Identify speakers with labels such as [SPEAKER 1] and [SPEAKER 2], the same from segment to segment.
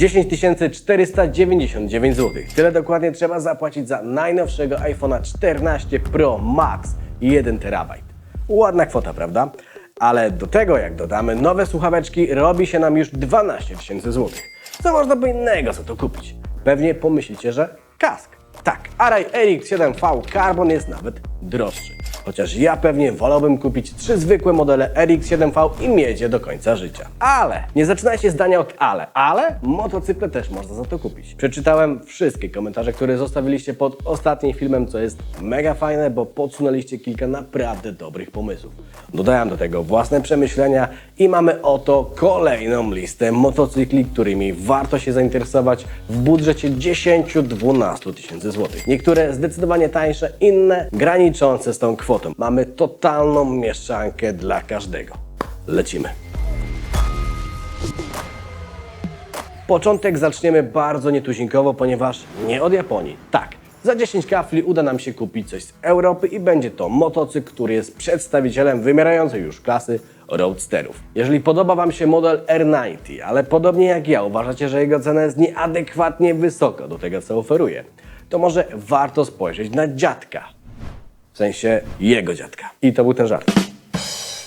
[SPEAKER 1] 10 499 zł. Tyle dokładnie trzeba zapłacić za najnowszego iPhone'a 14 Pro Max 1 TB. Ładna kwota, prawda? Ale do tego, jak dodamy nowe słuchaweczki, robi się nam już 12 tysięcy złotych. Co można by innego za to kupić? Pewnie pomyślicie, że kask. Tak, Array RX 7V Carbon jest nawet droższy. Chociaż ja pewnie wolałbym kupić trzy zwykłe modele RX7V i mieć je do końca życia. Ale nie zaczynajcie zdania od ale. Ale motocykle też można za to kupić. Przeczytałem wszystkie komentarze, które zostawiliście pod ostatnim filmem, co jest mega fajne, bo podsunęliście kilka naprawdę dobrych pomysłów. Dodałem do tego własne przemyślenia i mamy oto kolejną listę motocykli, którymi warto się zainteresować w budżecie 10-12 tysięcy złotych. Niektóre zdecydowanie tańsze, inne graniczące z tą kwotą. Mamy totalną mieszczankę dla każdego. Lecimy. Początek zaczniemy bardzo nietuzinkowo, ponieważ nie od Japonii. Tak, za 10 kafli uda nam się kupić coś z Europy i będzie to motocykl, który jest przedstawicielem wymierającej już klasy roadsterów. Jeżeli podoba Wam się model R90, ale podobnie jak ja uważacie, że jego cena jest nieadekwatnie wysoka do tego, co oferuje, to może warto spojrzeć na dziadka. Sensie jego dziadka. I to był ten żart.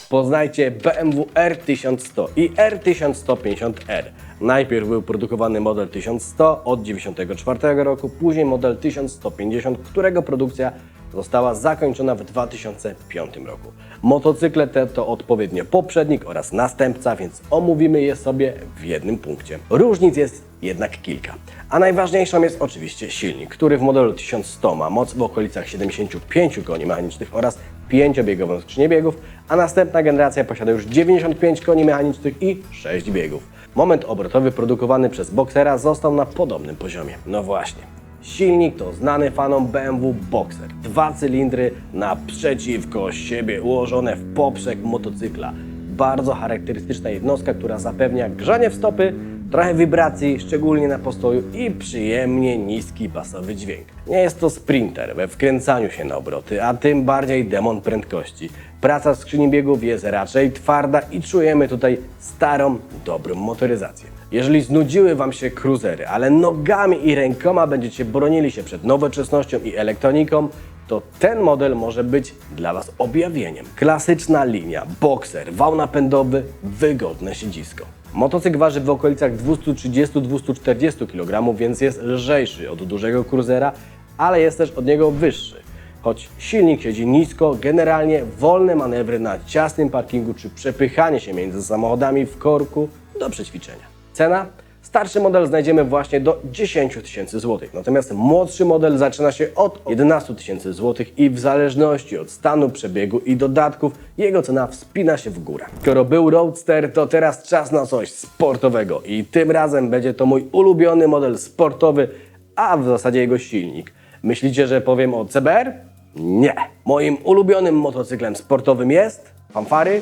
[SPEAKER 1] Poznajcie BMW R1100 i R1150R. Najpierw był produkowany model 1100 od 1994 roku, później model 1150, którego produkcja została zakończona w 2005 roku. Motocykle te to odpowiednio poprzednik oraz następca, więc omówimy je sobie w jednym punkcie. Różnic jest jednak kilka. A najważniejszą jest oczywiście silnik, który w modelu 1100 ma moc w okolicach 75 koni mechanicznych oraz 5-biegową skrzynię biegów, a następna generacja posiada już 95 koni mechanicznych i 6 biegów. Moment obrotowy produkowany przez Boxera został na podobnym poziomie. No właśnie. Silnik to znany fanom BMW Boxer. Dwa cylindry naprzeciwko siebie ułożone w poprzek motocykla. Bardzo charakterystyczna jednostka, która zapewnia grzanie w stopy, trochę wibracji, szczególnie na postoju i przyjemnie niski basowy dźwięk. Nie jest to sprinter we wkręcaniu się na obroty, a tym bardziej demon prędkości. Praca skrzyni biegów jest raczej twarda i czujemy tutaj starą, dobrą motoryzację. Jeżeli znudziły Wam się cruisery, ale nogami i rękoma będziecie bronili się przed nowoczesnością i elektroniką, to ten model może być dla Was objawieniem. Klasyczna linia, bokser, wał napędowy, wygodne siedzisko. Motocykl waży w okolicach 230-240 kg, więc jest lżejszy od dużego cruisera, ale jest też od niego wyższy. Choć silnik siedzi nisko, generalnie wolne manewry na ciasnym parkingu czy przepychanie się między samochodami w korku do przećwiczenia. Cena? Starszy model znajdziemy właśnie do 10 tysięcy złotych, natomiast młodszy model zaczyna się od 11 tysięcy złotych i w zależności od stanu przebiegu i dodatków jego cena wspina się w górę. Skoro był Roadster, to teraz czas na coś sportowego i tym razem będzie to mój ulubiony model sportowy, a w zasadzie jego silnik. Myślicie, że powiem o CBR? Nie. Moim ulubionym motocyklem sportowym jest fanfary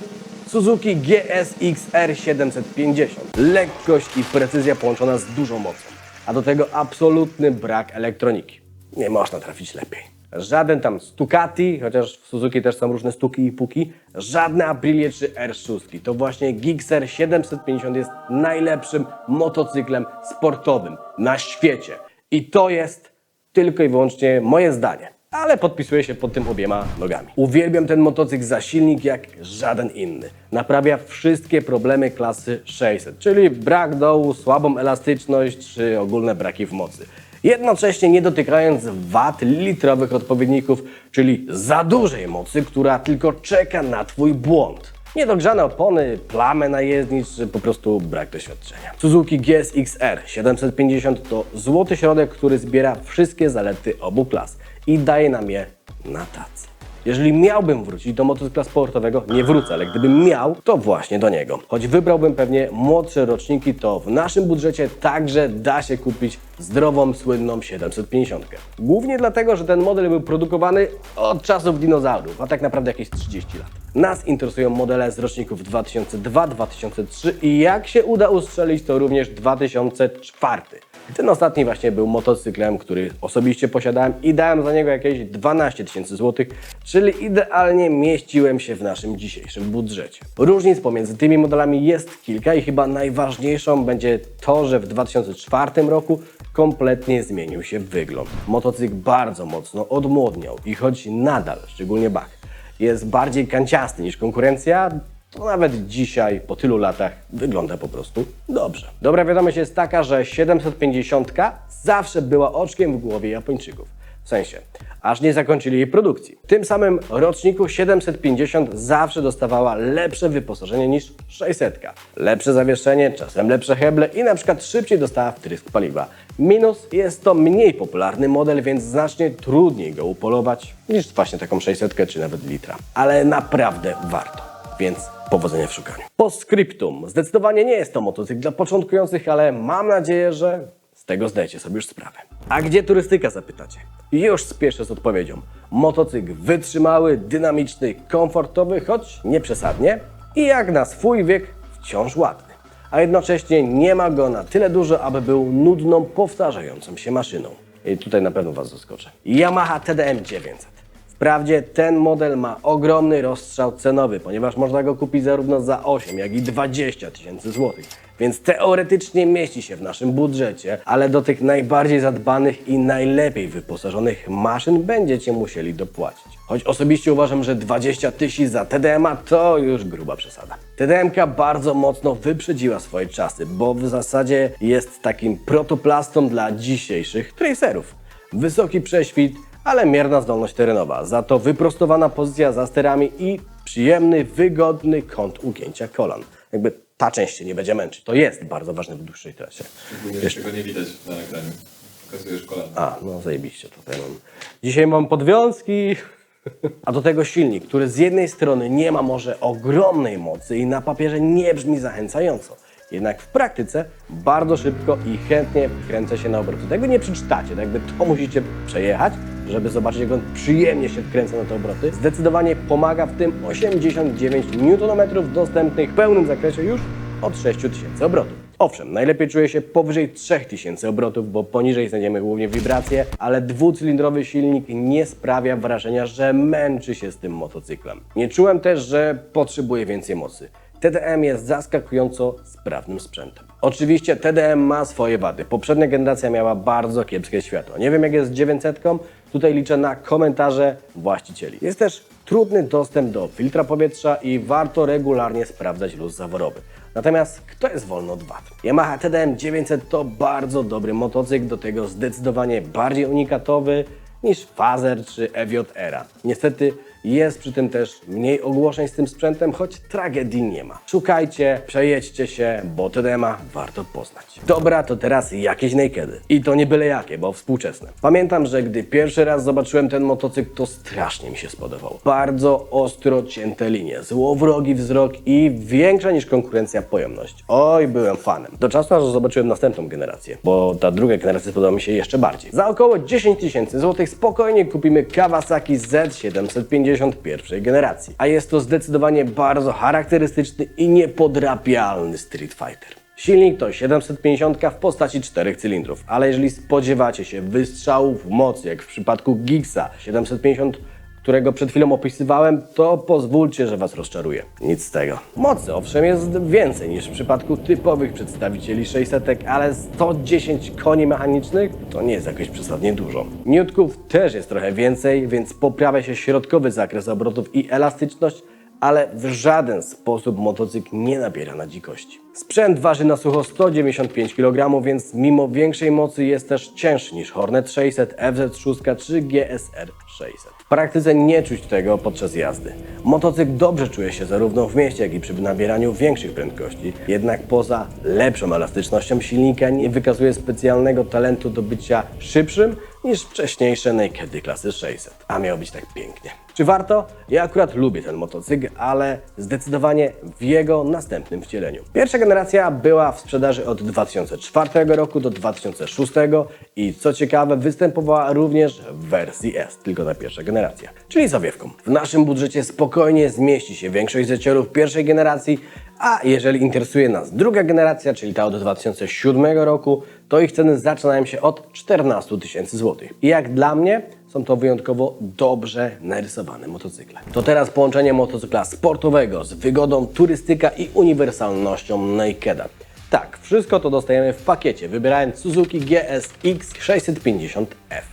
[SPEAKER 1] Suzuki GSX-R 750. Lekkość i precyzja połączona z dużą mocą, a do tego absolutny brak elektroniki. Nie można trafić lepiej. Żaden tam Stucati, chociaż w Suzuki też są różne stuki i puki, żadne Aprilie czy R6. To właśnie Gixxer 750 jest najlepszym motocyklem sportowym na świecie. I to jest tylko i wyłącznie moje zdanie. Ale podpisuję się pod tym obiema nogami. Uwielbiam ten motocykl za silnik jak żaden inny. Naprawia wszystkie problemy klasy 600, czyli brak dołu, słabą elastyczność czy ogólne braki w mocy. Jednocześnie nie dotykając wad litrowych odpowiedników, czyli za dużej mocy, która tylko czeka na Twój błąd. Niedogrzane opony, plamy na jezdni, czy po prostu brak doświadczenia. Suzuki GSX-R 750 to złoty środek, który zbiera wszystkie zalety obu klas i daje nam je na tacy. Jeżeli miałbym wrócić do motocykla sportowego, nie wrócę, ale gdybym miał, to właśnie do niego. Choć wybrałbym pewnie młodsze roczniki, to w naszym budżecie także da się kupić zdrową, słynną 750. Głównie dlatego, że ten model był produkowany od czasów dinozaurów, a tak naprawdę jakieś 30 lat. Nas interesują modele z roczników 2002, 2003 i jak się uda ustrzelić, to również 2004. Ten ostatni właśnie był motocyklem, który osobiście posiadałem i dałem za niego jakieś 12 tysięcy złotych, czyli idealnie mieściłem się w naszym dzisiejszym budżecie. Różnic pomiędzy tymi modelami jest kilka i chyba najważniejszą będzie to, że w 2004 roku kompletnie zmienił się wygląd. Motocykl bardzo mocno odmłodniał i choć nadal, szczególnie Bach, jest bardziej kanciasty niż konkurencja, to nawet dzisiaj, po tylu latach, wygląda po prostu dobrze. Dobra wiadomość jest taka, że 750 zawsze była oczkiem w głowie Japończyków. Sensie, aż nie zakończyli jej produkcji. W tym samym roczniku 750 zawsze dostawała lepsze wyposażenie niż 600. Lepsze zawieszenie, czasem lepsze heble i na przykład szybciej dostała wtrysk paliwa. Minus jest to mniej popularny model, więc znacznie trudniej go upolować niż właśnie taką 600 czy nawet litra. Ale naprawdę warto więc powodzenia w szukaniu. Postscriptum. Zdecydowanie nie jest to motocykl dla początkujących, ale mam nadzieję, że tego zdajecie sobie już sprawę. A gdzie turystyka zapytacie? Już spieszę z odpowiedzią. Motocykl wytrzymały, dynamiczny, komfortowy, choć nie przesadnie i jak na swój wiek wciąż ładny. A jednocześnie nie ma go na tyle dużo, aby był nudną, powtarzającą się maszyną. I tutaj na pewno Was zaskoczę. Yamaha TDM 900. Wprawdzie ten model ma ogromny rozstrzał cenowy, ponieważ można go kupić zarówno za 8, jak i 20 tysięcy złotych. Więc teoretycznie mieści się w naszym budżecie, ale do tych najbardziej zadbanych i najlepiej wyposażonych maszyn będziecie musieli dopłacić. Choć osobiście uważam, że 20 tysięcy za TDM-a to już gruba przesada. TDM-ka bardzo mocno wyprzedziła swoje czasy, bo w zasadzie jest takim protoplastą dla dzisiejszych tracerów. Wysoki prześwit, ale mierna zdolność terenowa, za to wyprostowana pozycja za sterami i przyjemny, wygodny kąt ugięcia kolan. Jakby ta część się nie będzie męczyć. To jest bardzo ważne w dłuższej trasie.
[SPEAKER 2] Że tego nie widać na ekranie. Pokazujesz kolana.
[SPEAKER 1] A, no zajebiście tutaj mam. Dzisiaj mam podwiązki. A do tego silnik, który z jednej strony nie ma może ogromnej mocy i na papierze nie brzmi zachęcająco. Jednak w praktyce bardzo szybko i chętnie wkręca się na obroty. Tego nie przeczytacie, tak jakby to musicie przejechać, żeby zobaczyć, jak on przyjemnie się wkręca na te obroty. Zdecydowanie pomaga w tym 89 Nm dostępnych w pełnym zakresie już od 6000 obrotów. Owszem, najlepiej czuje się powyżej 3000 obrotów, bo poniżej znajdziemy głównie wibracje, ale dwucylindrowy silnik nie sprawia wrażenia, że męczy się z tym motocyklem. Nie czułem też, że potrzebuje więcej mocy. TDM jest zaskakująco sprawnym sprzętem. Oczywiście TDM ma swoje wady. Poprzednia generacja miała bardzo kiepskie światło. Nie wiem jak jest z 900, tutaj liczę na komentarze właścicieli. Jest też trudny dostęp do filtra powietrza i warto regularnie sprawdzać luz zaworowy. Natomiast kto jest wolny od wad? Yamaha TDM 900 to bardzo dobry motocykl, do tego zdecydowanie bardziej unikatowy niż Fazer czy EVJ-era. Niestety jest przy tym też mniej ogłoszeń z tym sprzętem, choć tragedii nie ma. Szukajcie, przejedźcie się, bo TDMA warto poznać. Dobra, to teraz jakieś nakedy. I to nie byle jakie, bo współczesne. Pamiętam, że gdy pierwszy raz zobaczyłem ten motocykl, to strasznie mi się spodobał. Bardzo ostro cięte linie, złowrogi wzrok i większa niż konkurencja pojemność. Oj, byłem fanem. Do czasu, aż zobaczyłem następną generację, bo ta druga generacja podoba mi się jeszcze bardziej. Za około 10 tysięcy złotych spokojnie kupimy Kawasaki Z750 pierwszej generacji. A jest to zdecydowanie bardzo charakterystyczny i niepodrapialny Street Fighter. Silnik to 750 w postaci czterech cylindrów, ale jeżeli spodziewacie się wystrzałów mocy, jak w przypadku Giggsa 750, którego przed chwilą opisywałem, to pozwólcie, że Was rozczaruję. Nic z tego. Mocy owszem jest więcej niż w przypadku typowych przedstawicieli 600, ale 110 koni mechanicznych to nie jest jakoś przesadnie dużo. Niutków też jest trochę więcej, więc poprawia się środkowy zakres obrotów i elastyczność, ale w żaden sposób motocykl nie nabiera na dzikości. Sprzęt waży na sucho 195 kg, więc mimo większej mocy jest też cięższy niż Hornet 600, FZ6 czy GSR 600. W praktyce nie czuć tego podczas jazdy. Motocykl dobrze czuje się zarówno w mieście, jak i przy nabieraniu większych prędkości, jednak poza lepszą elastycznością silnika nie wykazuje specjalnego talentu do bycia szybszym niż wcześniejsze Nakedy klasy 600. A miało być tak pięknie. Czy warto? Ja akurat lubię ten motocykl, ale zdecydowanie w jego następnym wcieleniu. Pierwsza generacja była w sprzedaży od 2004 roku do 2006 i co ciekawe występowała również w wersji S, tylko ta pierwsza generacja, czyli z owiewką. W naszym budżecie spokojnie zmieści się większość zeciorów pierwszej generacji, a jeżeli interesuje nas druga generacja, czyli ta od 2007 roku, to ich ceny zaczynają się od 14 tysięcy złotych. I jak dla mnie są to wyjątkowo dobrze narysowane motocykle. To teraz połączenie motocykla sportowego z wygodą turystyka i uniwersalnością Nakeda. Tak, wszystko to dostajemy w pakiecie, wybierając Suzuki GSX 650F.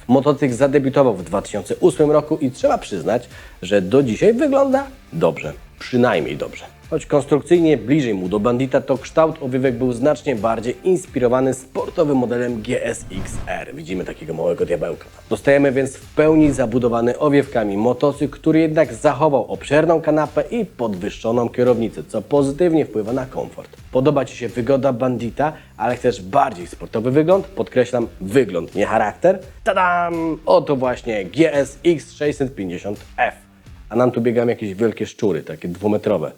[SPEAKER 1] Motocykl zadebiutował w 2008 roku i trzeba przyznać, że do dzisiaj wygląda dobrze, przynajmniej dobrze. Choć konstrukcyjnie bliżej mu do Bandita, to kształt owiewek był znacznie bardziej inspirowany sportowym modelem GSX-R. Widzimy takiego małego diabełka. Dostajemy więc w pełni zabudowany owiewkami motocykl, który jednak zachował obszerną kanapę i podwyższoną kierownicę, co pozytywnie wpływa na komfort. Podoba Ci się wygoda Bandita, ale chcesz bardziej sportowy wygląd? Podkreślam wygląd, nie charakter. Tadam! Oto właśnie GSX 650F. A nam tu biegają jakieś wielkie szczury, takie dwumetrowe.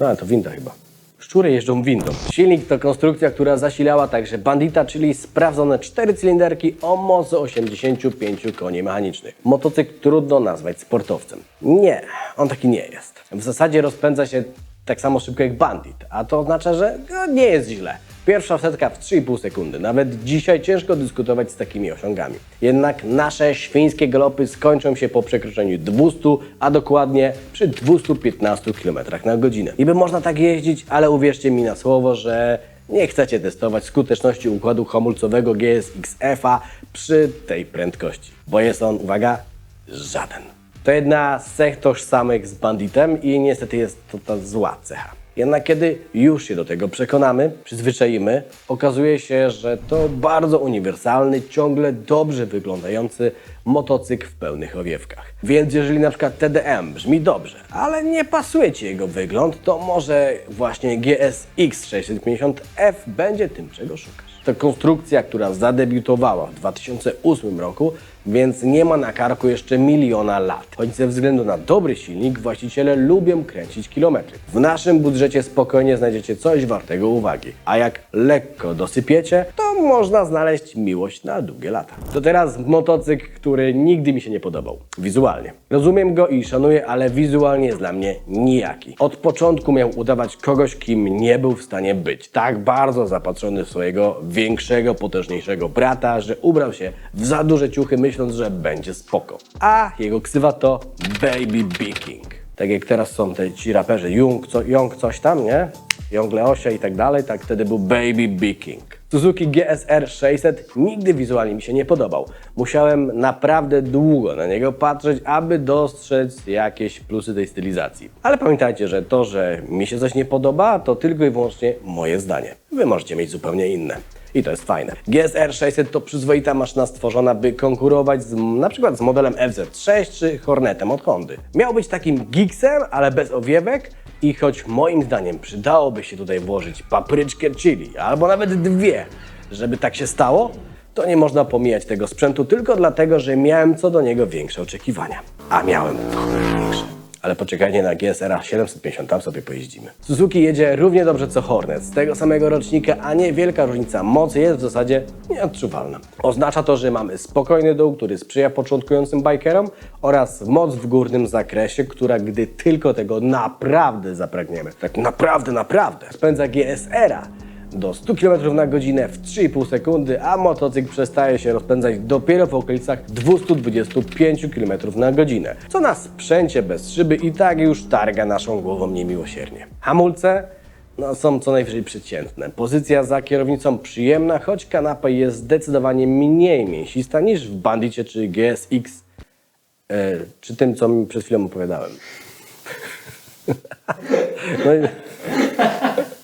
[SPEAKER 1] No ale to winda chyba. Szczury jeżdżą windą. Silnik to konstrukcja, która zasilała także Bandita, czyli sprawdzone 4 cylinderki o mocy 85 koni mechanicznych. Motocykl trudno nazwać sportowcem. Nie, on taki nie jest. W zasadzie rozpędza się tak samo szybko jak Bandit, a to oznacza, że no, nie jest źle. Pierwsza setka w 3,5 sekundy. Nawet dzisiaj ciężko dyskutować z takimi osiągami. Jednak nasze świńskie galopy skończą się po przekroczeniu 200, a dokładnie przy 215 km na godzinę. Niby można tak jeździć, ale uwierzcie mi na słowo, że nie chcecie testować skuteczności układu hamulcowego GSX-F-a przy tej prędkości. Bo jest on, uwaga, żaden. To jedna z cech tożsamych z banditem i niestety jest to ta zła cecha. Jednak kiedy już się do tego przekonamy, przyzwyczaimy, okazuje się, że to bardzo uniwersalny, ciągle dobrze wyglądający motocykl w pełnych owiewkach. Więc jeżeli na przykład TDM brzmi dobrze, ale nie pasuje Ci jego wygląd, to może właśnie GSX 650F będzie tym, czego szukasz. To konstrukcja, która zadebiutowała w 2008 roku, więc nie ma na karku jeszcze miliona lat. Choć ze względu na dobry silnik właściciele lubią kręcić kilometry. W naszym budżecie spokojnie znajdziecie coś wartego uwagi. A jak lekko dosypiecie, to można znaleźć miłość na długie lata. To teraz motocykl, który nigdy mi się nie podobał. Wizualnie. Rozumiem go i szanuję, ale wizualnie jest dla mnie nijaki. Od początku miał udawać kogoś, kim nie był w stanie być. Tak bardzo zapatrzony w swojego większego, potężniejszego brata, że ubrał się w za duże ciuchy, myśląc, że będzie spoko. A jego ksywa to Baby B King. Tak jak teraz są te ci raperzy Jung, co, Young coś tam, nie? Young Leosia i tak dalej, tak wtedy był Baby B King. Suzuki GSR 600 nigdy wizualnie mi się nie podobał. Musiałem naprawdę długo na niego patrzeć, aby dostrzec jakieś plusy tej stylizacji. Ale pamiętajcie, że to, że mi się coś nie podoba, to tylko i wyłącznie moje zdanie. Wy możecie mieć zupełnie inne. I to jest fajne. GSR 600 to przyzwoita maszyna stworzona, by konkurować z, na przykład z modelem FZ6 czy Hornetem od Hondy. Miał być takim gigsem, ale bez owiewek i choć moim zdaniem przydałoby się tutaj włożyć papryczkę chili, albo nawet dwie, żeby tak się stało, to nie można pomijać tego sprzętu tylko dlatego, że miałem co do niego większe oczekiwania. A miałem trochę większe. Ale poczekajcie na GSR 750, tam sobie pojeździmy. Suzuki jedzie równie dobrze co Hornet, z tego samego rocznika, a niewielka różnica mocy jest w zasadzie nieodczuwalna. Oznacza to, że mamy spokojny dół, który sprzyja początkującym bikerom oraz moc w górnym zakresie, która gdy tylko tego naprawdę zapragniemy, tak naprawdę, naprawdę, spędza GSR-a do 100 km na godzinę w 3,5 sekundy, a motocykl przestaje się rozpędzać dopiero w okolicach 225 km na godzinę, co na sprzęcie bez szyby i tak już targa naszą głową niemiłosiernie. Hamulce? No, są co najwyżej przeciętne. Pozycja za kierownicą przyjemna, choć kanapa jest zdecydowanie mniej mięsista niż w Bandicie czy GSX, e, czy tym, co mi przed chwilą opowiadałem. no i...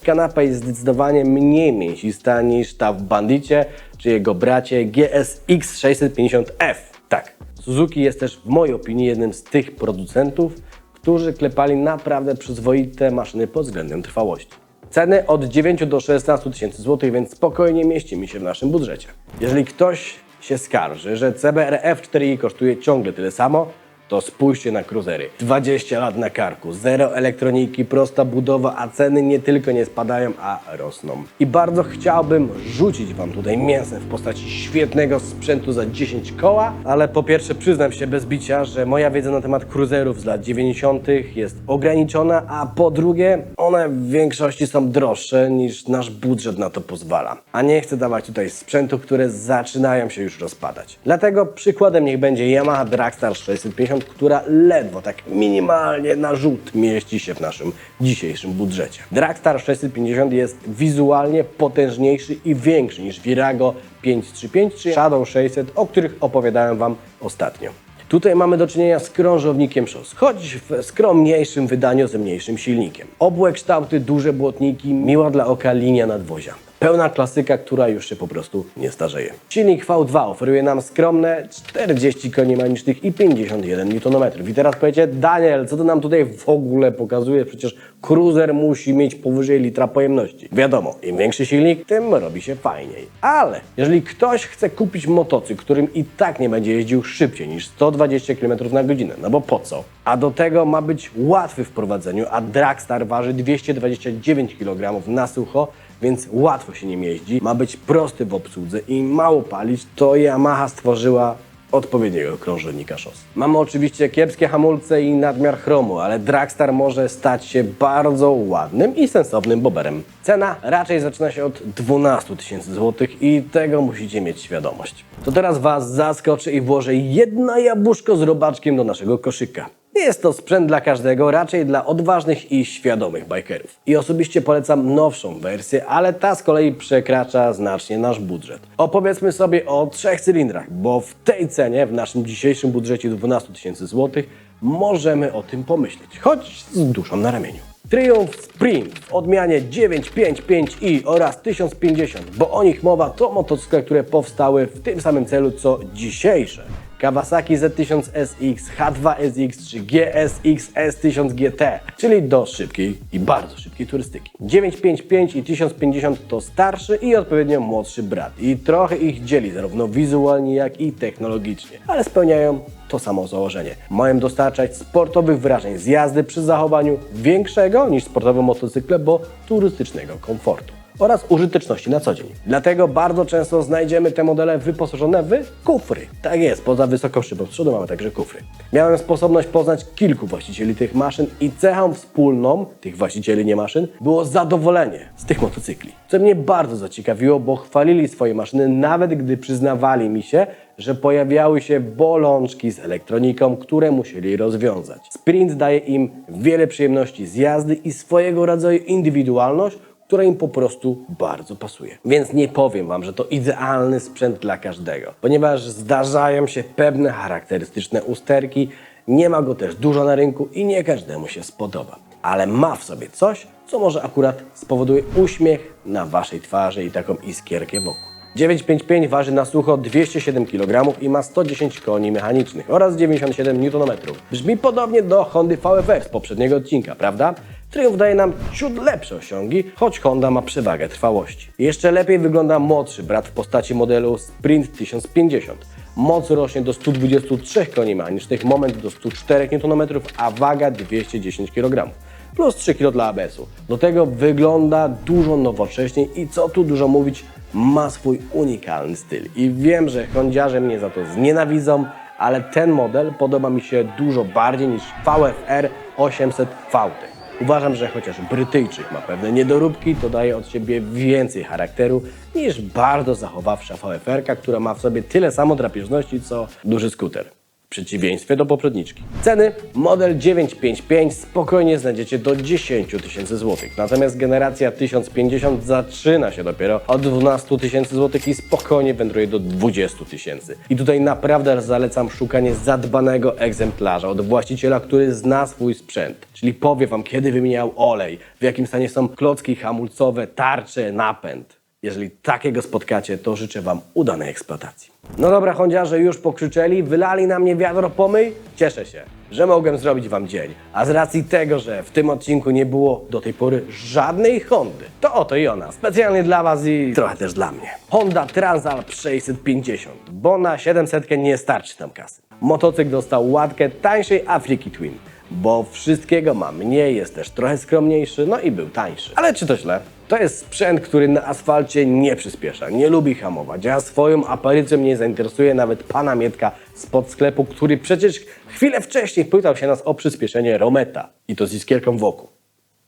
[SPEAKER 1] Kanapa jest zdecydowanie mniej mięsista niż ta w Bandicie czy jego bracie GSX 650F. Tak, Suzuki jest też w mojej opinii jednym z tych producentów, którzy klepali naprawdę przyzwoite maszyny pod względem trwałości. Ceny od 9 do 16 tysięcy złotych, więc spokojnie mieścimy się w naszym budżecie. Jeżeli ktoś się skarży, że CBR F4i kosztuje ciągle tyle samo, to spójrzcie na cruisery. 20 lat na karku, zero elektroniki, prosta budowa, a ceny nie tylko nie spadają, a rosną. I bardzo chciałbym rzucić Wam tutaj mięsem w postaci świetnego sprzętu za 10 koła, ale po pierwsze przyznam się bez bicia, że moja wiedza na temat cruiserów z lat 90. jest ograniczona, a po drugie one w większości są droższe niż nasz budżet na to pozwala. A nie chcę dawać tutaj sprzętu, które zaczynają się już rozpadać. Dlatego przykładem niech będzie Yamaha Dragstar 650, która ledwo tak minimalnie na rzut mieści się w naszym dzisiejszym budżecie. Dragstar 650 jest wizualnie potężniejszy i większy niż Virago 535 czy Shadow 600, o których opowiadałem Wam ostatnio. Tutaj mamy do czynienia z krążownikiem szos, choć w skromniejszym wydaniu z mniejszym silnikiem. Obłe kształty, duże błotniki, miła dla oka linia nadwozia. Pełna klasyka, która już się po prostu nie starzeje. Silnik V2 oferuje nam skromne 40 koni mechanicznych i 51 Nm. I teraz powiecie, Daniel, co to nam tutaj w ogóle pokazuje? Przecież cruiser musi mieć powyżej litra pojemności. Wiadomo, im większy silnik, tym robi się fajniej. Ale jeżeli ktoś chce kupić motocykl, którym i tak nie będzie jeździł szybciej niż 120 km na godzinę, no bo po co? A do tego ma być łatwy w prowadzeniu, a Dragstar waży 229 kg na sucho, więc łatwo się nim jeździ, ma być prosty w obsłudze i mało palić, to Yamaha stworzyła odpowiedniego krążownika szos. Mamy oczywiście kiepskie hamulce i nadmiar chromu, ale Dragstar może stać się bardzo ładnym i sensownym boberem. Cena raczej zaczyna się od 12 tysięcy złotych i tego musicie mieć świadomość. To teraz Was zaskoczy i włożę jedno jabłuszko z robaczkiem do naszego koszyka. Nie jest to sprzęt dla każdego, raczej dla odważnych i świadomych bikerów. I osobiście polecam nowszą wersję, ale ta z kolei przekracza znacznie nasz budżet. Opowiedzmy sobie o trzech cylindrach, bo w tej cenie, w naszym dzisiejszym budżecie 12 tysięcy złotych, możemy o tym pomyśleć, choć z duszą na ramieniu. Triumph Sprint w odmianie 955i oraz 1050, bo o nich mowa, to motocykle, które powstały w tym samym celu co dzisiejsze. Kawasaki Z1000SX, H2SX czy GSX S1000GT, czyli do szybkiej i bardzo szybkiej turystyki. 955 i 1050 to starszy i odpowiednio młodszy brat i trochę ich dzieli zarówno wizualnie jak i technologicznie, ale spełniają to samo założenie. Mają dostarczać sportowych wrażeń z jazdy przy zachowaniu większego niż sportowe motocykle, bo turystycznego komfortu oraz użyteczności na co dzień. Dlatego bardzo często znajdziemy te modele wyposażone w kufry. Tak jest, poza wysoką szybą z przodu mamy także kufry. Miałem sposobność poznać kilku właścicieli tych maszyn i cechą wspólną tych właścicieli nie maszyn było zadowolenie z tych motocykli. Co mnie bardzo zaciekawiło, bo chwalili swoje maszyny nawet gdy przyznawali mi się, że pojawiały się bolączki z elektroniką, które musieli rozwiązać. Sprint daje im wiele przyjemności z jazdy i swojego rodzaju indywidualność, która im po prostu bardzo pasuje. Więc nie powiem Wam, że to idealny sprzęt dla każdego, ponieważ zdarzają się pewne charakterystyczne usterki, nie ma go też dużo na rynku i nie każdemu się spodoba. Ale ma w sobie coś, co może akurat spowoduje uśmiech na Waszej twarzy i taką iskierkę wokół. 955 waży na sucho 207 kg i ma 110 koni mechanicznych oraz 97 Nm. Brzmi podobnie do Hondy VFR z poprzedniego odcinka, prawda? Triumph daje nam ciut lepsze osiągi, choć Honda ma przewagę trwałości. Jeszcze lepiej wygląda młodszy brat w postaci modelu Sprint 1050. Moc rośnie do 123 koni mechanicznych, moment do 104 Nm, a waga 210 kg plus 3 kg dla ABS-u. Do tego wygląda dużo nowocześniej i co tu dużo mówić, ma swój unikalny styl. I wiem, że hondziarze mnie za to znienawidzą, ale ten model podoba mi się dużo bardziej niż VFR 800 VT. Uważam, że chociaż Brytyjczyk ma pewne niedoróbki, to daje od siebie więcej charakteru niż bardzo zachowawsza VFR, która ma w sobie tyle samo drapieżności co duży skuter. Przeciwieństwie do poprzedniczki. Ceny model 955 spokojnie znajdziecie do 10 tysięcy złotych. Natomiast generacja 1050 zaczyna się dopiero od 12 tysięcy złotych i spokojnie wędruje do 20 tysięcy. I tutaj naprawdę zalecam szukanie zadbanego egzemplarza od właściciela, który zna swój sprzęt. Czyli powie Wam, kiedy wymieniał olej, w jakim stanie są klocki hamulcowe, tarcze, napęd. Jeżeli takiego spotkacie, to życzę Wam udanej eksploatacji. No dobra, hondziarze już pokrzyczeli, wylali na mnie wiadro pomyj. Cieszę się, że mogłem zrobić Wam dzień. A z racji tego, że w tym odcinku nie było do tej pory żadnej Hondy, to oto i ona. Specjalnie dla Was i trochę też dla mnie. Honda Transalp 650, bo na 700 nie starczy tam kasy. motocykl dostał łatkę tańszej Afriki Twin. Bo wszystkiego ma mniej, jest też trochę skromniejszy, no i był tańszy. Ale czy to źle? To jest sprzęt, który na asfalcie nie przyspiesza, nie lubi hamować, a swoją aparycją nie zainteresuje nawet pana Mietka spod sklepu, który przecież chwilę wcześniej pytał się nas o przyspieszenie Rometa i to z iskierką wokół,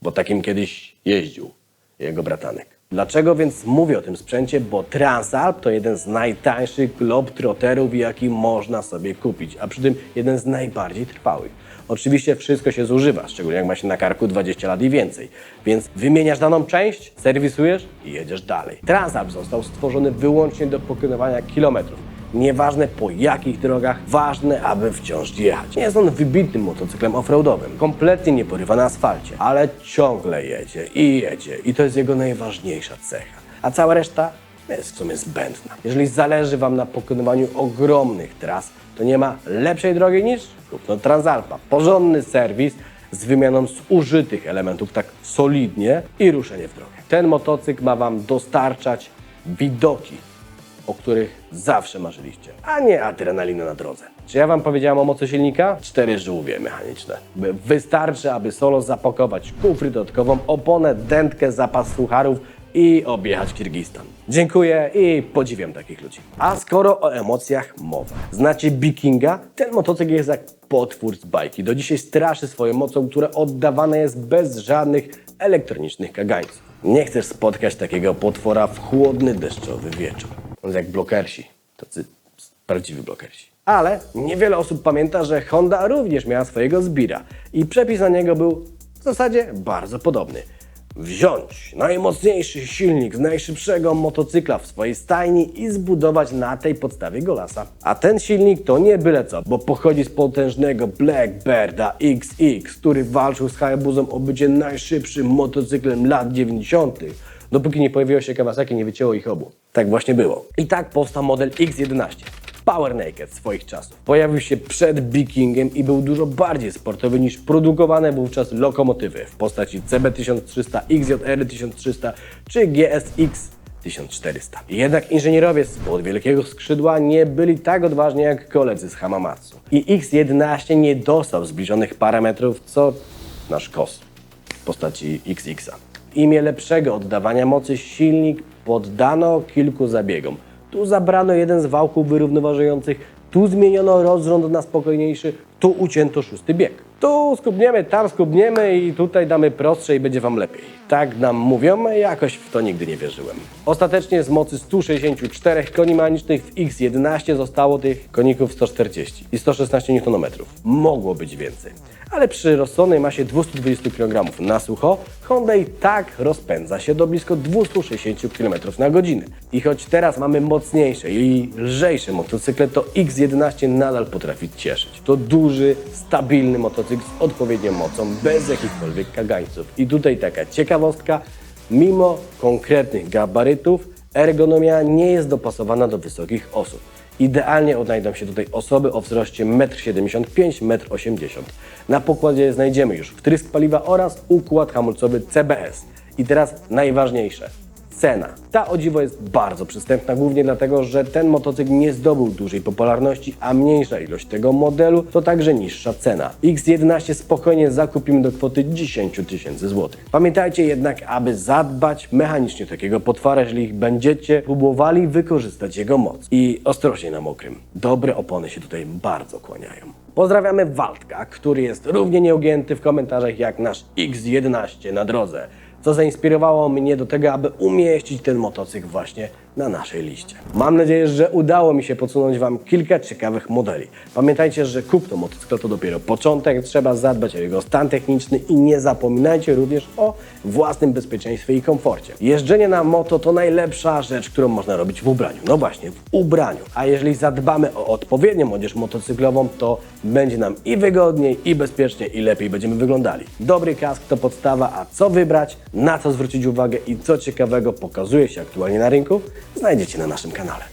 [SPEAKER 1] bo takim kiedyś jeździł jego bratanek. Dlaczego więc mówię o tym sprzęcie? Bo Transalp to jeden z najtańszych globetrotterów, jaki można sobie kupić, a przy tym jeden z najbardziej trwałych. Oczywiście wszystko się zużywa, szczególnie jak ma się na karku 20 lat i więcej. Więc wymieniasz daną część, serwisujesz i jedziesz dalej. Transalp został stworzony wyłącznie do pokonywania kilometrów. Nieważne po jakich drogach, ważne, aby wciąż jechać. Nie jest on wybitnym motocyklem offroadowym, kompletnie nie porywa na asfalcie, ale ciągle jedzie i jedzie i to jest jego najważniejsza cecha. A cała reszta jest w sumie zbędna. Jeżeli zależy Wam na pokonywaniu ogromnych tras, to nie ma lepszej drogi niż kupno Transalpa. Porządny serwis z wymianą zużytych elementów tak solidnie i ruszenie w drogę. Ten motocykl ma Wam dostarczać widoki, o których zawsze marzyliście, a nie adrenalinę na drodze. Czy ja Wam powiedziałem o mocy silnika? Cztery żółwie mechaniczne. Wystarczy, aby solo zapakować kufry dodatkową, oponę, dętkę, zapas sucharów i objechać Kirgistan. Dziękuję i podziwiam takich ludzi. A skoro o emocjach mowa, znacie Bikinga? Ten motocykl jest jak potwór z bajki. Do dzisiaj straszy swoją mocą, która oddawana jest bez żadnych elektronicznych kagańców. Nie chcesz spotkać takiego potwora w chłodny, deszczowy wieczór. On jest jak blokersi, tacy prawdziwi blokersi. Ale niewiele osób pamięta, że Honda również miała swojego Zbira i przepis na niego był w zasadzie bardzo podobny. Wziąć najmocniejszy silnik z najszybszego motocykla w swojej stajni i zbudować na tej podstawie golasa. A ten silnik to nie byle co, bo pochodzi z potężnego Blackbirda XX, który walczył z Hayabuzą o bycie najszybszym motocyklem lat 90 dopóki nie pojawiło się Kawasaki, nie wycięło ich obu. Tak właśnie było. I tak powstał model X11. Power Naked swoich czasów. Pojawił się przed Bikingiem i był dużo bardziej sportowy niż produkowane wówczas lokomotywy w postaci CB1300, XJR 1300 czy GSX 1400. Jednak inżynierowie spod wielkiego skrzydła nie byli tak odważni jak koledzy z Hamamatsu. I X11 nie dostał zbliżonych parametrów co nasz KOS w postaci XX-a. W imię lepszego oddawania mocy silnik poddano kilku zabiegom. Tu zabrano jeden z wałków wyrównoważających, tu zmieniono rozrząd na spokojniejszy, tu ucięto szósty bieg. Tu skubniemy, tam skubniemy i tutaj damy prostsze i będzie Wam lepiej. Tak nam mówią, jakoś w to nigdy nie wierzyłem. Ostatecznie z mocy 164 koni mechanicznych w X11 zostało tych koników 140 i 116 Nm. Mogło być więcej. Ale przy rozsądnej masie 220 kg na sucho Honda i tak rozpędza się do blisko 260 km na godzinę. I choć teraz mamy mocniejsze i lżejsze motocykle, to X11 nadal potrafi cieszyć. To duży, stabilny motocykl z odpowiednią mocą, bez jakichkolwiek kagańców. I tutaj taka ciekawostka, mimo konkretnych gabarytów, ergonomia nie jest dopasowana do wysokich osób. Idealnie odnajdą się tutaj osoby o wzroście 1,75 m, 1,80 m. Na pokładzie znajdziemy już wtrysk paliwa oraz układ hamulcowy CBS. I teraz najważniejsze. Cena. Ta o dziwo jest bardzo przystępna, głównie dlatego, że ten motocykl nie zdobył dużej popularności, a mniejsza ilość tego modelu to także niższa cena. X11 spokojnie zakupimy do kwoty 10 tysięcy złotych. Pamiętajcie jednak, aby zadbać mechanicznie takiego potwora, jeżeli będziecie próbowali wykorzystać jego moc. I ostrożnie na mokrym. Dobre opony się tutaj bardzo kłaniają. Pozdrawiamy Waldka, który jest równie nieugięty w komentarzach jak nasz X11 na drodze co zainspirowało mnie do tego, aby umieścić ten motocykl właśnie na naszej liście. Mam nadzieję, że udało mi się podsunąć Wam kilka ciekawych modeli. Pamiętajcie, że kupno motocykla to dopiero początek, trzeba zadbać o jego stan techniczny i nie zapominajcie również o własnym bezpieczeństwie i komforcie. Jeżdżenie na moto to najlepsza rzecz, którą można robić w ubraniu. No właśnie, w ubraniu. A jeżeli zadbamy o odpowiednią odzież motocyklową, to będzie nam i wygodniej, i bezpieczniej, i lepiej będziemy wyglądali. Dobry kask to podstawa, a co wybrać, na co zwrócić uwagę i co ciekawego pokazuje się aktualnie na rynku, znajdziecie na naszym kanale.